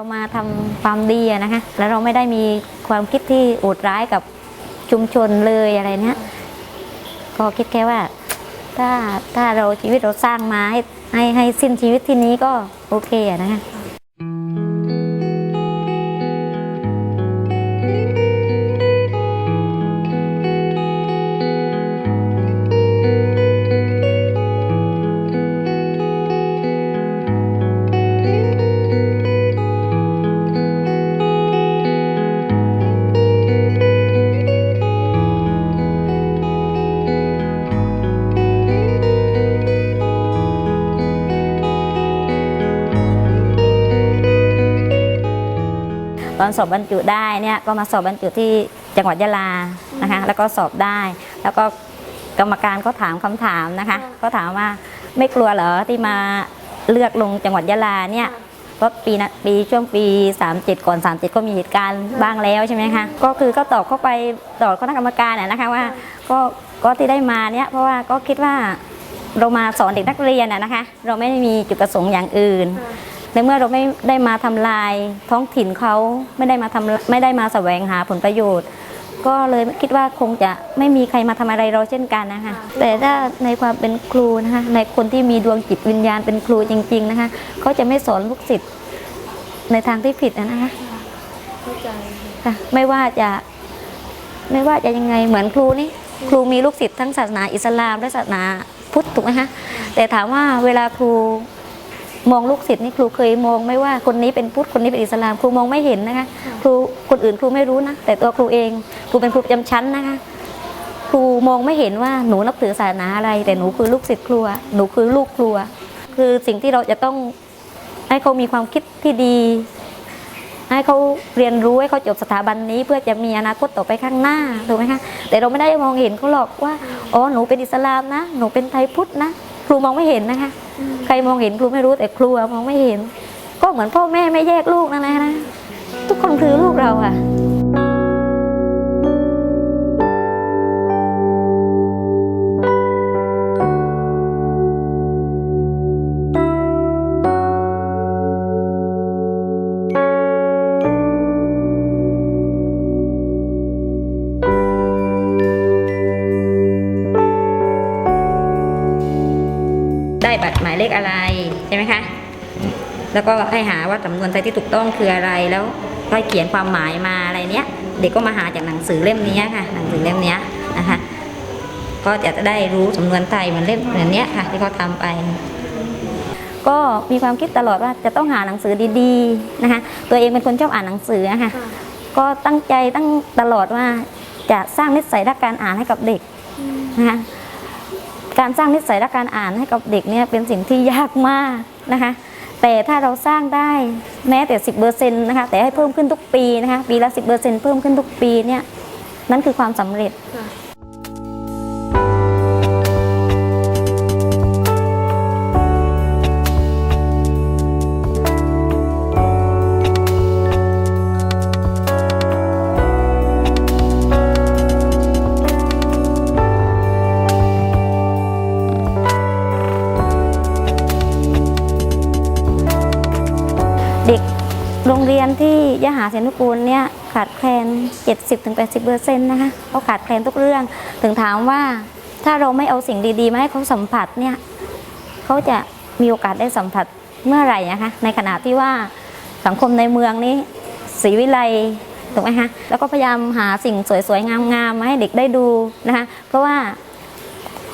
เรามาทำความดีอะนะคะ แล้วเราไม่ได้มีความคิดที่โอดร้ายกับชุมชนเลยอะไรเนี้ยก็คิดแค่ว่า ถ้าถ้าเราชีวิตเราสร้างมาให้ให้ให้สิ้นชีวิตที่นี้ก็โอเคอะนะคะ อนสอบบรรจุได้เนี่ยก็มาสอบบรรจุที่จังหวัดยะลานะคะแล้วก็สอบได้ แล้วก็กรรมการก็ถามคำถามนะคะก็ถามว่าไม่กลัวเหรอที่มาเลือกลงจังหวัดยะลาเนี่ยเพราะปีนะปีช่วงปี 37 ก่อน 37 ก็มีเหตุการณ์บ้างแล้วใช่ไหมคะก็คือก็ตอบเข้าไปตอบคณะกรรมการน่ะนะคะว่าก็ก็ที่ได้มาเนี่ยเพราะว่าก็คิดว่าเรามาสอนเด็กนักเรียนน่ะนะคะ เราไม่ได้มีจุดประสงค์อย่างอื่น ในเมื่อเราไม่ได้มาทำลายท้องถิ่นเขาไม่ได้มาทำไม่ได้มาแสวงหาผลประโยชน์ ก็เลยคิดว่าคงจะไม่มีใครมาทำอะไรเราเช่นกันนะคะแต่ถ้าในความเป็นครูนะคะในคนที่มีดวงจิตวิญญาณเป็นครูจริง ๆนะคะเขาจะไม่สอนลูกศิษย์ในทางที่ผิดอะนะคะเข้าใจค่ะไม่ว่าจะไม่ว่าจะยังไงเหมือนครูนี่ครูมีลูกศิษย์ทั้งศาสนาอิสลามและศาสนาพุทธถูกไหมคะแต่ถามว่าเวลาครู มองลูกศิษย์นี่ครูเคยมองไหม่ว่าคนนี้เป็นพุทธคนนี้เป็นอิสลามครูมองไม่เห็นนะคะครูคนอื่นครูไม่รู้นะแต่ตัวครูเองครูเป็นครูประจำชั้นนะคะ ครูมองไม่เห็นว่าหนูนับถือศาสนาอะไร แต่หนูคือลูกศิษย์ครัวหนูคือลูกครัวคือสิ่งที่เราจะต้องให้เขามีความคิดที่ดี ให้เขาเรียนรู้ให้เขาจบสถาบันนี้ เพื่อจะมีอนาคตต่อไปข้างหน้าถูกไหมคะแต่เราไม่ได้มองเห็นเขาหรอกว่าอ๋อหนูเป็นอิสลามนะ หนูเป็นไทยพุทธนะ ครูมองไม่เห็นนะคะ ใครมองเห็นครูไม่รู้แต่ครูมองไม่เห็น ก็เหมือนพ่อแม่ไม่แยกลูกนั่นแหละนะ ทุกคนคือลูกเราอะ ได้บัตรหมายเลขอะไรใช่ไหมคะ แล้วก็ให้หาว่าสำนวนไทยที่ถูกต้องคืออะไรแล้วก็เขียนความหมายมาอะไรเนี้ย เด็กก็มาหาจากหนังสือเล่มนี้ค่ะ หนังสือเล่มเนี้ยนะคะ ก็จะได้รู้สำนวนไทยเหมือนเล่มเหมือนเนี้ยค่ะ ที่เขาทำไป ก็มีความคิดตลอดว่าจะต้องหาหนังสือดีๆนะคะ ตัวเองเป็นคนชอบอ่านหนังสืออะค่ะค่ะก็ตั้งใจตั้งตลอดว่าจะสร้างนิสัยรักการอ่านให้กับเด็กนะคะ การสร้างนิสัยและการอ่านให้กับเด็กเนี่ยเป็นสิ่งที่ยากมากนะคะ แต่ถ้าเราสร้างได้แม้แต่ 10เปอร์เซ็นต์นะคะแต่ให้เพิ่มขึ้นทุกปีนะคะปีละ 10เปอร์เซ็นต์เพิ่มขึ้นทุกปีเนี่ยนั่นคือความสำเร็จ เรียนที่ยหาเสนุกูลเนี่ยขาดแคลน 70-80เปอร์เซ็นต์นะคะเขาขาดแคลนทุกเรื่อง ถึงถามว่าถ้าเราไม่เอาสิ่งดีๆมาให้เขาสัมผัสเนี่ยเขาจะมีโอกาสได้สัมผัสเมื่อไหร่นะคะในขณะที่ว่าสังคมในเมืองนี้ศรีวิไลถูกไหมคะแล้วก็พยายามหาสิ่งสวยๆงามๆมาให้เด็กได้ดูนะคะเพราะว่า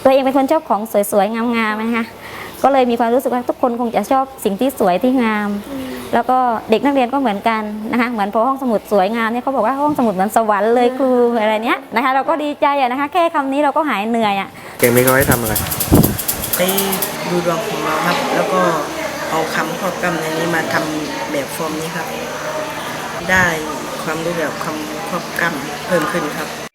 ตัวเองเป็นคนชอบของสวยๆงามๆนะคะก็เลยมีความรู้สึกว่าทุกคนคงจะชอบสิ่งที่สวยที่งาม แล้วก็เด็กนักเรียนก็เหมือนกันนะคะเหมือนพอห้องสมุดสวยงามเนี่ยเขาบอกว่าห้องสมุดเหมือนสวรรค์เลยครูอะไรเนี้ยนะคะ เราก็ดีใจอะนะคะ แค่คำนี้เราก็หายเหนื่อยอะเก่งไหมเขาให้ทำอะไรไปดูดวงของเราครับ แล้วก็เอาคำครอบกำในนี้มาทำแบบฟอร์มนี้ครับ ได้ความรู้แบบคำครอบกำเพิ่มขึ้นครับ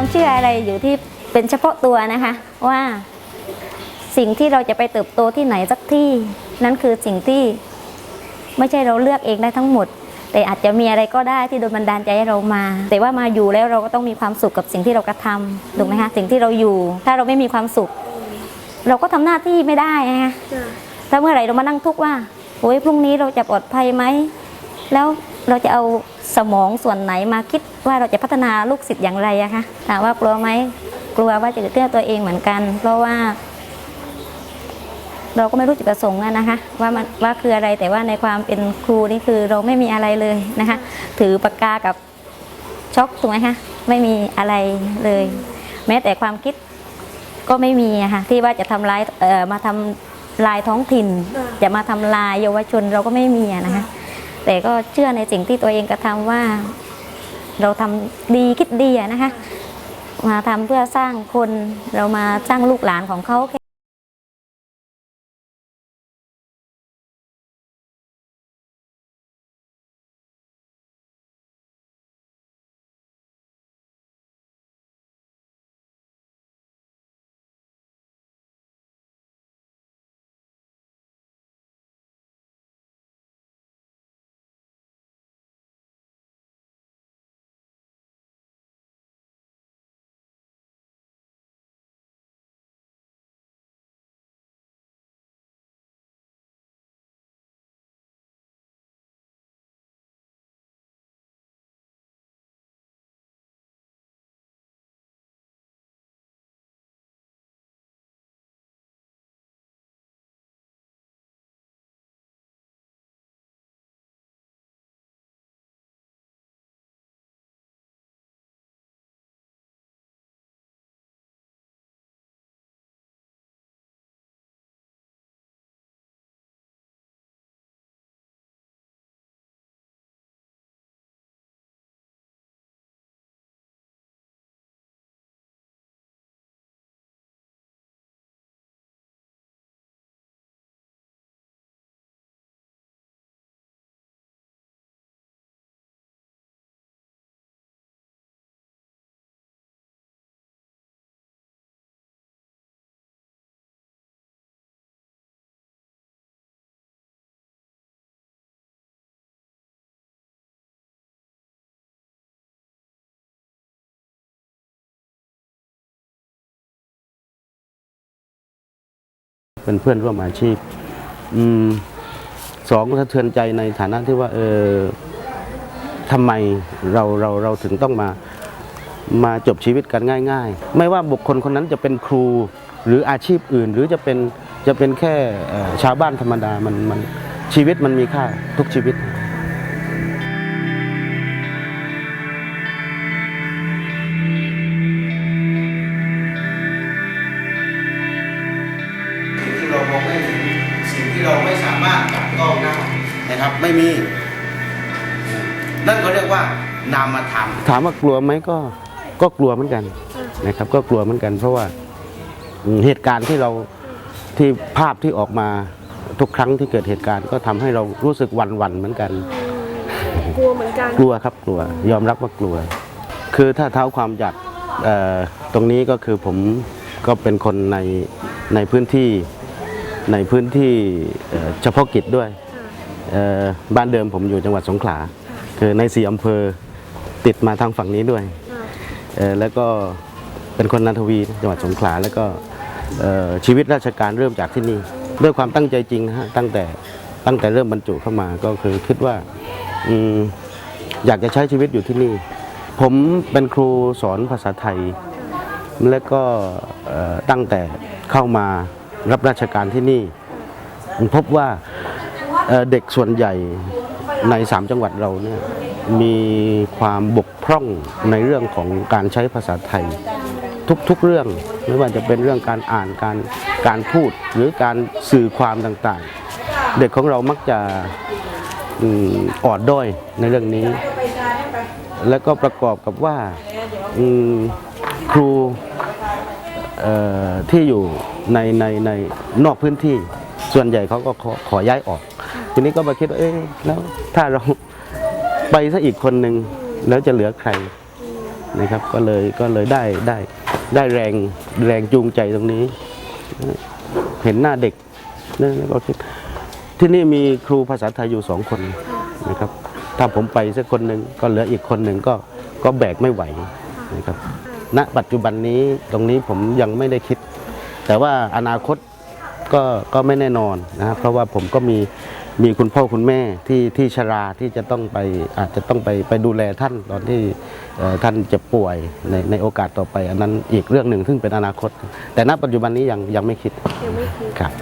ความเชื่ออะไรอยู่ที่เป็นเฉพาะตัวนะคะ ว่าสิ่งที่เราจะไปเติบโตที่ไหนสักที่ นั่นคือสิ่งที่ไม่ใช่เราเลือกเองได้ทั้งหมด แต่อาจจะมีอะไรก็ได้ที่โดนบันดาลใจให้เรามา แต่ว่ามาอยู่แล้วเราก็ต้องมีความสุขกับสิ่งที่เรากระทำถูกไหมคะสิ่งที่เราอยู่ ถ้าเราไม่มีความสุข เราก็ทำหน้าที่ไม่ได้นะคะจ้ะถ้าเมื่อไหร่เรามานั่งทุกข์ว่าโอ้ยพรุ่งนี้เราจะปลอดภัยไหมแล้วเราจะเอา สมองส่วนไหนมาคิดว่าเราจะพัฒนาลูกศิษย์อย่างไรอะคะถามว่ากลัวไหมกลัวว่าจะเกิดขึ้นกับตัวเองเหมือนกัน เพราะว่า เราก็ไม่รู้จุดประสงค์อะนะคะ ว่ามันว่าคืออะไรแต่ว่าในความเป็นครูนี่คือเราไม่มีอะไรเลยนะคะ ถือปากกากับช็อกถูกไหมคะไม่มีอะไรเลย แม้แต่ความคิดก็ไม่มีอะค่ะที่ว่าจะทำลายเอ่อมาทำลายท้องถิ่น จะมาทำลายเยาวชนเราก็ไม่มีอะนะคะ แต่ก็เชื่อในสิ่งที่ตัวเองกระทำว่า เราทำดีคิดดีนะคะ มาทำเพื่อสร้างคนเรามาสร้างลูกหลานของเขา เป็นเพื่อนร่วมอาชีพอสองสะเทือนใจในฐานะที่ว่า เออทำไมเราเราเราถึงต้องมามาจบชีวิตกันง่าย ๆ ไม่ว่าบุคคลคนนั้นจะเป็นครูหรืออาชีพอื่น หรือจะเป็นจะเป็นแค่ชาวบ้านธรรมดามันมันชีวิตมันมีค่าทุกชีวิต นะครับ ไม่มี นั่นเขาเรียกว่านามธรรมถามว่ากลัวไหมก็ก็กลัวเหมือนกันนะครับ ก็กลัวเหมือนกัน เพราะว่าอืมเหตุการณ์ที่เราที่ภาพที่ออกมาทุกครั้งที่เกิดเหตุการณ์ก็ทำให้เรารู้สึกหวั่นหวั่นๆเหมือนกัน กลัวเหมือนกันกลัวครับกลัว ยอมรับว่ากลัว คือถ้าเท้าความจากเอ่อตรงนี้ก็คือผมก็เป็นคนในในพื้นที่ในพื้นที่เอ่อเฉพาะกิจด้วยเอ่อ บ้านเดิมผมอยู่จังหวัดสงขลาคือในสี่อำเภอติดมาทางฝั่งนี้ด้วยเอ่อแล้วก็เป็นคนนันทวีจังหวัดสงขลาแล้วก็เอ่อชีวิตราชการเริ่มจากที่นี่ด้วยความตั้งใจจริงนะฮะตั้งแต่ตั้งแต่เริ่มบรรจุเข้ามาก็คือคิดว่าอืมอยากจะใช้ชีวิตอยู่ที่นี่ ผมเป็นครูสอนภาษาไทย และก็เอ่อตั้งแต่เข้ามารับราชการที่นี่ พบว่า เด็กส่วนใหญ่ในสามจังหวัดเราเนี่ยมีความบกพร่องในเรื่องของการใช้ภาษาไทย ทุกๆเรื่องไม่ว่าจะเป็นเรื่องการอ่านการการพูดหรือการสื่อความต่างๆ เด็กของเรามักจะอ่อนด้อยในเรื่องนี้ แล้วก็ประกอบกับว่าครูที่อยู่ในในในนอกพื้นที่ส่วนใหญ่เขาก็ขอขอย้ายออก ทีนี้ก็มาคิดว่าเอ๊ะแล้วถ้าเราไปซะอีกคนหนึ่งแล้วจะเหลือใครนะครับ ก็เลยก็เลยได้ได้ได้แรงแรงจูงใจตรงนี้ เห็นหน้าเด็กนี่ก็คิดที่นี่มีครูภาษาไทยอยู่สองคนนะครับ ถ้าผมไปสักคนหนึ่งก็เหลืออีกคนหนึ่งก็ก็แบกไม่ไหวนะครับ ณปัจจุบันนี้ตรงนี้ผมยังไม่ได้คิด แต่ว่าอนาคตก็ก็ไม่แน่นอนนะครับเพราะว่าผมก็มี มีคุณพ่อคุณแม่ที่ที่ชราที่จะต้องไปอาจจะต้องไปไปดูแลท่านตอนที่เอ่อท่านเจ็บป่วยในในโอกาสต่อไป อันนั้นอีกเรื่องหนึ่งซึ่งเป็นอนาคต แต่ณปัจจุบันนี้ยังยังไม่คิดยังไม่คิดครับ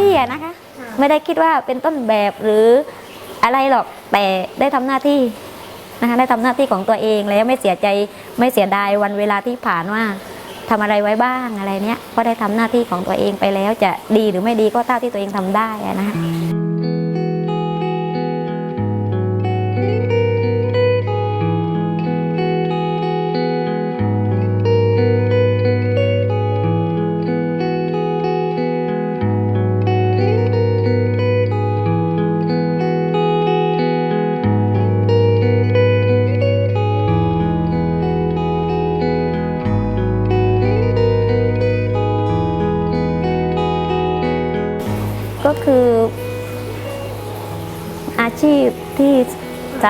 ทำหน้าที่อะนะคะ ไม่ได้คิดว่าเป็นต้นแบบหรืออะไรหรอกแต่ได้ทำหน้าที่นะคะได้ทำหน้าที่ของตัวเองแล้วไม่เสียใจไม่เสียดายวันเวลาที่ผ่านว่าทำอะไรไว้บ้างอะไรเนี้ยก็ได้ทำหน้าที่ของตัวเองไปแล้วจะดีหรือไม่ดีก็เท่าที่ตัวเองทำได้อะนะคะ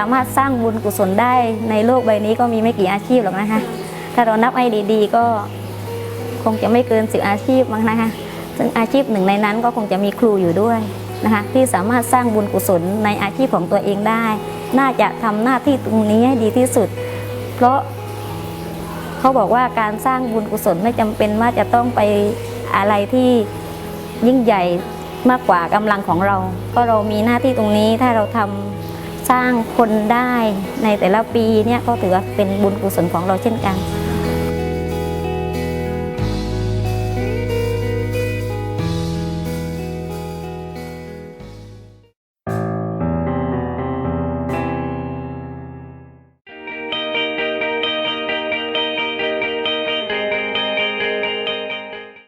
ามารถสร้างบุญกุศลได้ในโลกใบนี้ก็มีไม่กี่อาชีพหรอกนะคะถ้าเรานับให้ดีๆ ก็คงจะไม่เกินสิบอาชีพมั้งนะคะ ซึ่งอาชีพหนึ่งในนั้นก็คงจะมีครูอยู่ด้วยนะคะที่สามารถสร้างบุญกุศลในอาชีพของตัวเองได้ น่าจะทำหน้าที่ตรงนี้ให้ดีที่สุด เพราะเขาบอกว่าการสร้างบุญกุศลไม่จำเป็นว่าจะต้องไปอะไรที่ยิ่งใหญ่มากกว่ากำลังของเรา ก็เรามีหน้าที่ตรงนี้ถ้าเราทำ สร้างคนได้ในแต่ละปีเนี่ยก็ถือว่าเป็นบุญกุศลของเราเช่นกัน